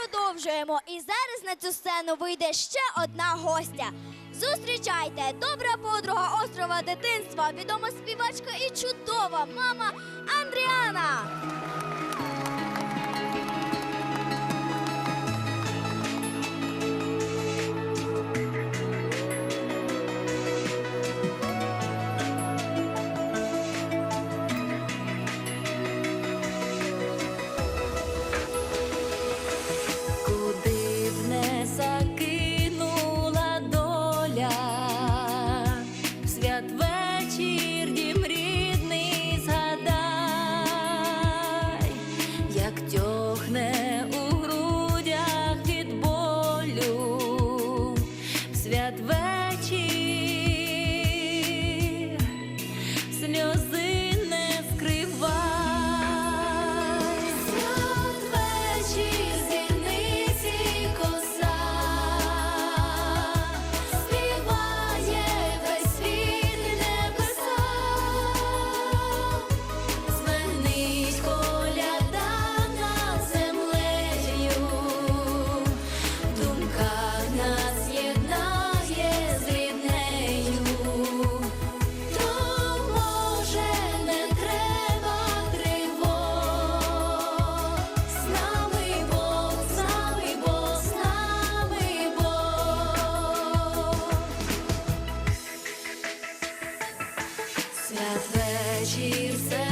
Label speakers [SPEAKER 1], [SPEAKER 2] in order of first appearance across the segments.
[SPEAKER 1] продовжуємо. І зараз на цю сцену вийде ще одна гостя. Зустрічайте добра подруга острова дитинства, відома співачка і чудова мама Андріана.
[SPEAKER 2] Святвечір це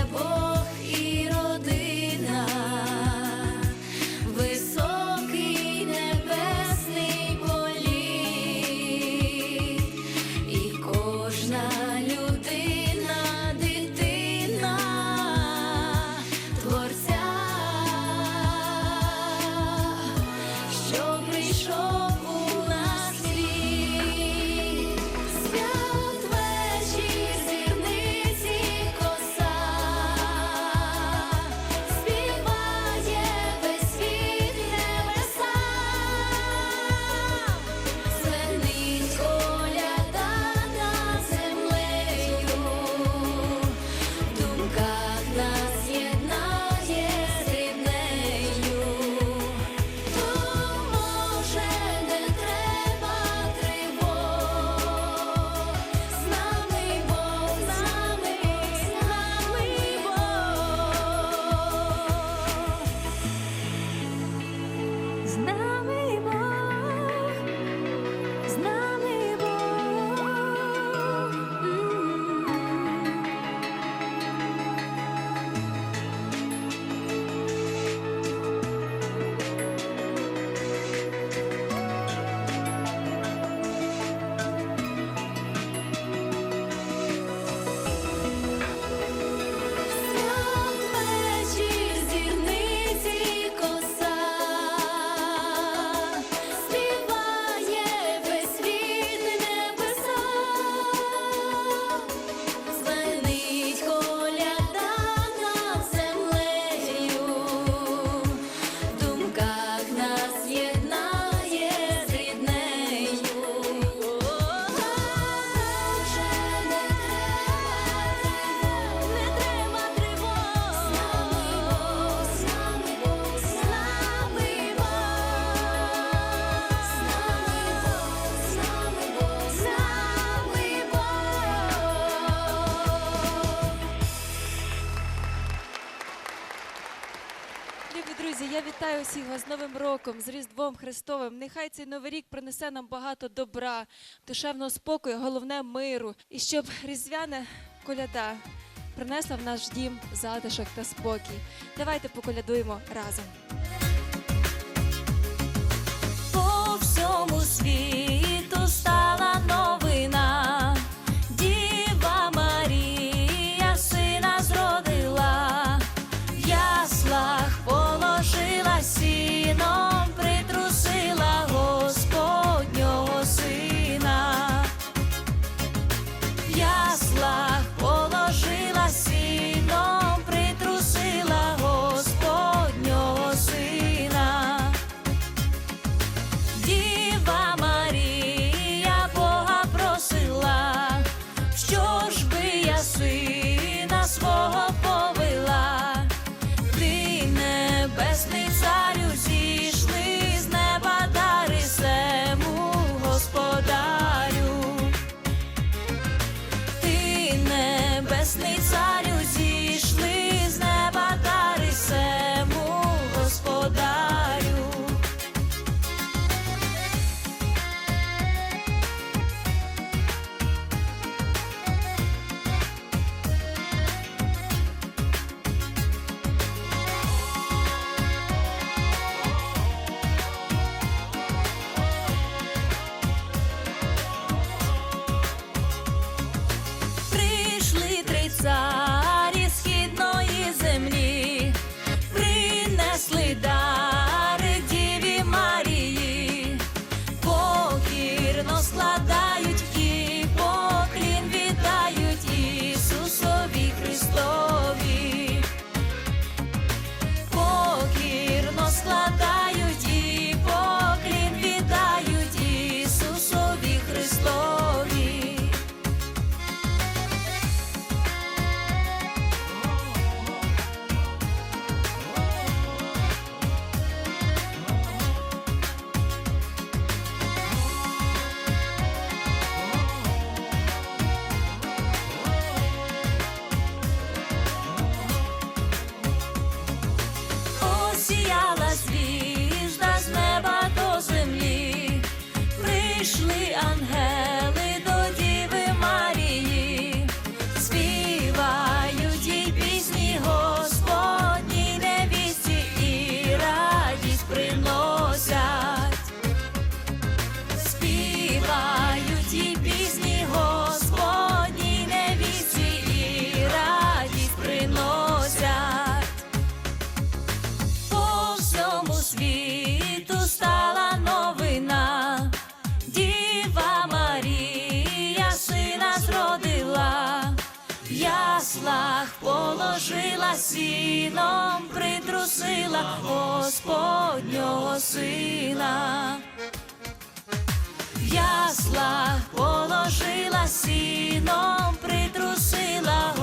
[SPEAKER 3] вітаю всіх вас з Новим роком, з Різдвом Христовим. Нехай цей новий рік принесе нам багато добра, душевного спокою, головне миру. І щоб різдвяна коляда принесла в наш дім затишок та спокій. Давайте поколядуємо разом.
[SPEAKER 2] По всьому світу яслах положила сіном, притрусила Господнього сина. В яслах положила сіном, притрусила